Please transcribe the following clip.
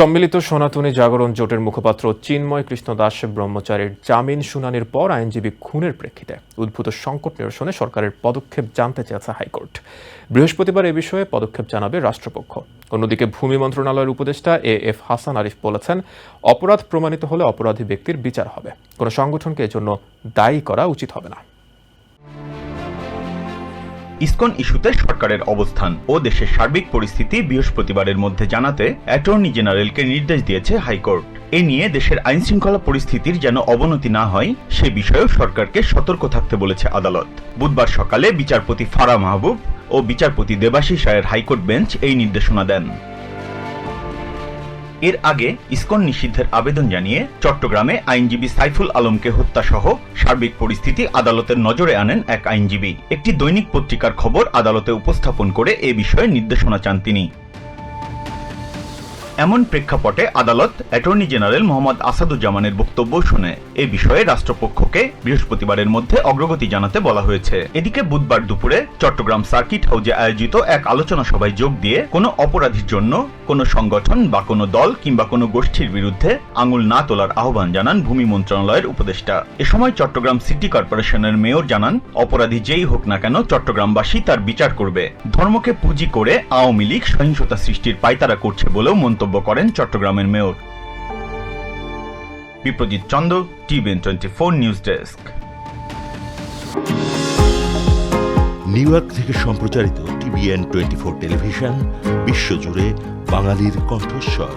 সম্মিলিত সনাতনী জাগরণ জোটের মুখপাত্র চিন্ময় কৃষ্ণ দাস ব্রহ্মচারীর জামিন শুনানির পর আইনজীবী খুনের প্রেক্ষিতে উদ্ভূত সংকট নিরসনে সরকারের পদক্ষেপ জানতে চেয়েছে হাইকোর্ট। বৃহস্পতিবার এ বিষয়ে পদক্ষেপ জানাবে রাষ্ট্রপক্ষ। অন্যদিকে ভূমি মন্ত্রণালয়ের উপদেষ্টা এ এফ হাসান আরিফ বলেছেন, অপরাধ প্রমাণিত হলে অপরাধী ব্যক্তির বিচার হবে। কোনো সংগঠনকে এজন্য দায়ী করা উচিত হবে না। ইসকন ইস্যুতে সরকারের অবস্থান ও দেশের সার্বিক পরিস্থিতি বৃহস্পতিবারের মধ্যে জানাতে অ্যাটর্নি জেনারেলকে নির্দেশ দিয়েছে হাইকোর্ট। এ নিয়ে দেশের আইন শৃঙ্খলা পরিস্থিতির যেন অবনতি না হয়, সে বিষয়েও সরকারকে সতর্ক থাকতে বলেছে আদালত। বুধবার সকালে বিচারপতি ফারা মাহবুব ও বিচারপতি দেবাশিস রায়ের হাইকোর্ট বেঞ্চ এই নির্দেশনা দেন। এর আগে ইসকন নিষিদ্ধের আবেদন জানিয়ে চট্টগ্রামে আইনজীবী সাইফুল আলমকে হত্যা সহ সার্বিক পরিস্থিতি আদালতের নজরে আনেন এক আইনজীবী। একটি দৈনিক পত্রিকার খবর আদালতে উপস্থাপন করে এ বিষয়ে নির্দেশনা চান তিনি। এমন প্রেক্ষাপটে আদালত অ্যাটর্নি জেনারেল মোহাম্মদ আসাদুজ্জামানের বক্তব্য শুনে। এ বিষয়ে রাষ্ট্রপক্ষকে বৃহস্পতিবারের মধ্যে অগ্রগতি জানাতে বলা হয়েছে। এদিকে বুধবার দুপুরে চট্টগ্রাম সার্কিট হাউজে আয়োজিত এক আলোচনা সভায় যোগ দিয়ে কোনো অপরাধীর জন্য কোনো সংগঠন বা কোনো দল কিংবা কোনো গোষ্ঠীর বিরুদ্ধে আঙুল না তোলার আহ্বান জানান ভূমি মন্ত্রণালয়ের উপদেষ্টা। এ সময় চট্টগ্রাম সিটি কর্পোরেশনের মেয়র জানান, অপরাধী যেই হোক না কেন চট্টগ্রামবাসী তার বিচার করবে। ধর্মকে পুঁজি করে আওয়ামী লীগ সহিংসতা সৃষ্টির পায়তারা করছে বলেও মন্তব্য করেন চট্টগ্রামের mayor. Biprajit Chandra TVN twenty four news desk. New York থেকে সম্প্রচারিত টিভিএন টোয়েন্টি ফোর টেলিভিশন, বিশ্বজুড়ে বাঙালির কণ্ঠস্বর।